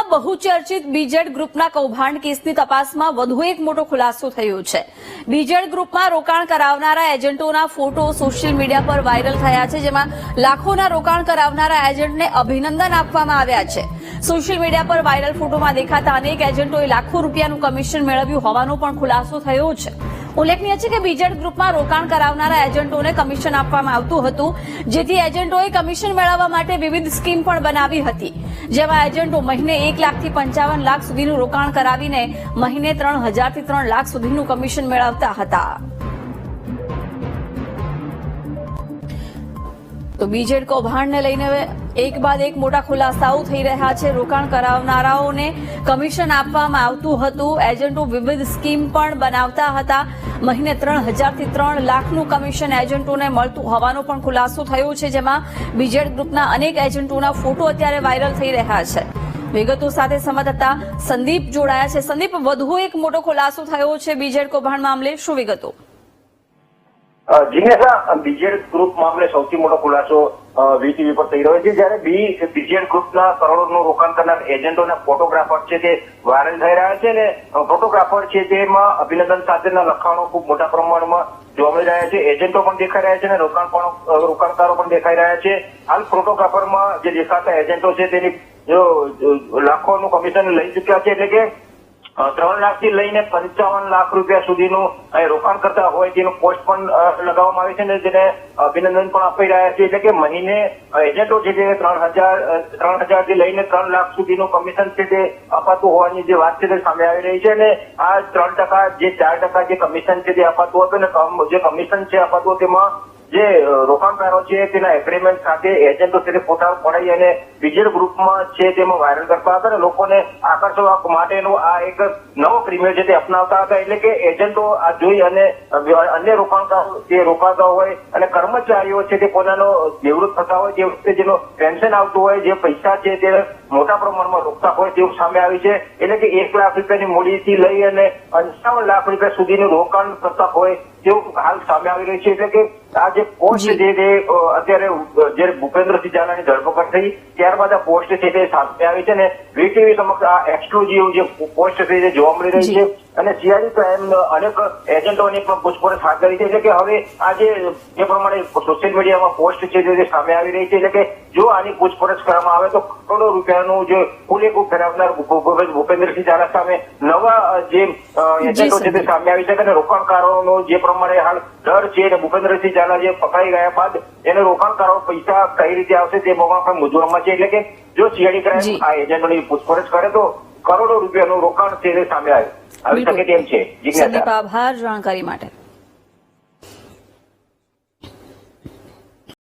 સુરતના બહુચર્ચિત બીજેડ ગ્રુપના કૌભાંડ કેસની તપાસમાં વધુ એક મોટો ખુલાસો થયો છે. બીજેડ ગ્રુપમાં રોકાણ કરાવનારા એજન્ટોના ફોટો સોશિયલ મીડિયા પર વાયરલ થયા છે, જેમાં લાખોના રોકાણ કરાવનારા એજન્ટને અભિનંદન આપવામાં આવ્યા છે. સોશિયલ મીડિયા પર વાયરલ ફોટોમાં દેખાતા અનેક એજન્ટોએ લાખો રૂપિયાનું કમિશન મેળવ્યું હોવાનો પણ ખુલાસો થયો છે. ઉલ્લેખનીય છે કે બીજેડ ગ્રુપમાં રોકાણ કરાવનારા એજન્ટોને કમિશન આપવામાં આવતું હતું, જેથી એજન્ટોએ કમિશન મેળવવા માટે વિવિધ સ્કીમ પણ બનાવી હતી. જેમાં એજન્ટો મહિને એક લાખથી પંચાવન લાખ સુધીનું રોકાણ કરાવીને મહિને ત્રણ હજારથી ત્રણ લાખ સુધીનું કમિશન મેળવતા હતા. તો બીજેડ કૌભાંડને લઈને એક બાદ એક મોટા ખુલાસાઓ થઈ રહ્યા છે. રોકાણ કરાવનારાઓને કમિશન આપવામાં આવતું હતું. એજન્ટો વિવિધ સ્કીમ પણ બનાવતા હતા. મહિને ત્રણ હજારથી ત્રણ લાખનું કમિશન એજન્ટોને મળતું હોવાનો પણ ખુલાસો થયો છે, જેમાં બીજેડ ગ્રુપના અનેક એજન્ટોના ફોટો અત્યારે વાયરલ થઈ રહ્યા છે. વિગતો સાથે સંવાદદાતા સંદીપ જોડાયા છે. સંદીપ વધુ એક મોટો ખુલાસો થયો છે બીજેડ કૌભાંડ મામલે. શું વિગતો? જિજ્ઞાસા બીજેડ ગ્રુપ મામલે સૌથી મોટો ખુલાસો વીટીવી પર થઈ રહ્યો છે. જ્યારે બી બીજેડ ગ્રુપના કરોડોનું રોકાણ કરનાર એજન્ટોના ફોટોગ્રાફર છે તે વાયરલ થઈ રહ્યા છે અને ફોટોગ્રાફર છે તેમાં અભિનંદન સાથેના લખાણો ખૂબ મોટા પ્રમાણમાં જોવા મળી રહ્યા છે. એજન્ટો પણ દેખાઈ રહ્યા છે અને રોકાણ પણ રોકાણકારો પણ દેખાઈ રહ્યા છે. હાલ ફોટોગ્રાફરમાં જે દેખાતા એજન્ટો છે તેની લાખોનું કમિશન લઈ ચૂક્યા છે એટલે કે ત્રણ લાખથી લઈને પંચાવન લાખ રૂપિયા સુધીનું રોકાણ કરતા હોય તેનું પોસ્ટ પણ લગાવવામાં આવે છે અને જેને અભિનંદન પણ આપી રહ્યા છે. એટલે કે મહિને એજન્ટો છે તે ત્રણ હજાર ત્રણ હજારથી લઈને ત્રણ લાખ સુધીનું કમિશન છે તે અપાતું હોવાની જે વાત છે તે સામે આવી રહી છે અને આ ત્રણ ટકા, જે ચાર ટકા જે કમિશન છે તે અપાતું હતું અને જે કમિશન છે અપાતું તેમાં જે રોકાણકારો છે, તેના એગ્રીમેન્ટ સાથે એજન્ટો તેને ફોટા પડાઈ અને બીજેડ ગ્રુપમાં છે તેમાં વાયરલ કરતા હતા અને લોકોને આકર્ષવા માટેનો આ એક નવો પ્રીમિયર છે તે અપનાવતા હતા. એટલે કે એજન્ટો આ જોઈ અને અન્ય રોકાણકારો જે રોકાતા હોય અને કર્મચારીઓ છે તે પોતાનો નિવૃત્ત થતા હોય તે વખતે જેનો પેન્શન આવતું હોય, જે પૈસા છે તે મોટા પ્રમાણમાં રોકતા હોય તેવું સામે આવ્યું છે. એટલે કે એક લાખ રૂપિયાની મૂડીથી લઈ અને પંચાવન લાખ રૂપિયા સુધીનું રોકાણ કરતા હોય તેવું હાલ સામે આવી રહ્યું છે. એટલે કે આ જે પોસ્ટ જી. છે તે અત્યારે જયારે ભૂપેન્દ્રસિંહ ઝાલાની ધરપકડ થઈ ત્યારબાદ આ પોસ્ટ છે તે સામે આવી છે અને વીટીવી સમક્ષ આ એક્સક્લુઝિવ જે પોસ્ટ છે તે જોવા મળી રહી છે અને સીઆઈડી ક્રાઇમ અનેક એજન્ટોની પણ પૂછપરછ હાથ ધરી છે. એટલે કે હવે આ જે પ્રમાણે સોશિયલ મીડિયામાં પોસ્ટ છે જે સામે આવી રહી છે એટલે કે જો આની પૂછપરછ કરવામાં આવે તો કરોડો રૂપિયાનું જે ખુલેકું ફેરવનાર ભૂપેન્દ્રસિંહ ઝાલા સામે નવા જે એજન્ટો છે તે સામે આવી છે અને રોકાણકારોનો જે પ્રમાણે હાલ ડર છે અને ભૂપેન્દ્રસિંહ ઝાલા જે પકડાઈ ગયા બાદ એને રોકાણકારો પૈસા કઈ રીતે આવશે તે બાબત પણ મૂંઝવણમાં છે. એટલે કે જો સીઆઈડી ક્રાઇમ. આ એજન્ટોની પૂછપરછ કરે તો કરોડો રૂપિયાનું રોકાણ છે તે સામે આવે આવી. શકે તેમ છે. સંદીપ આભાર જાણકારી માટે.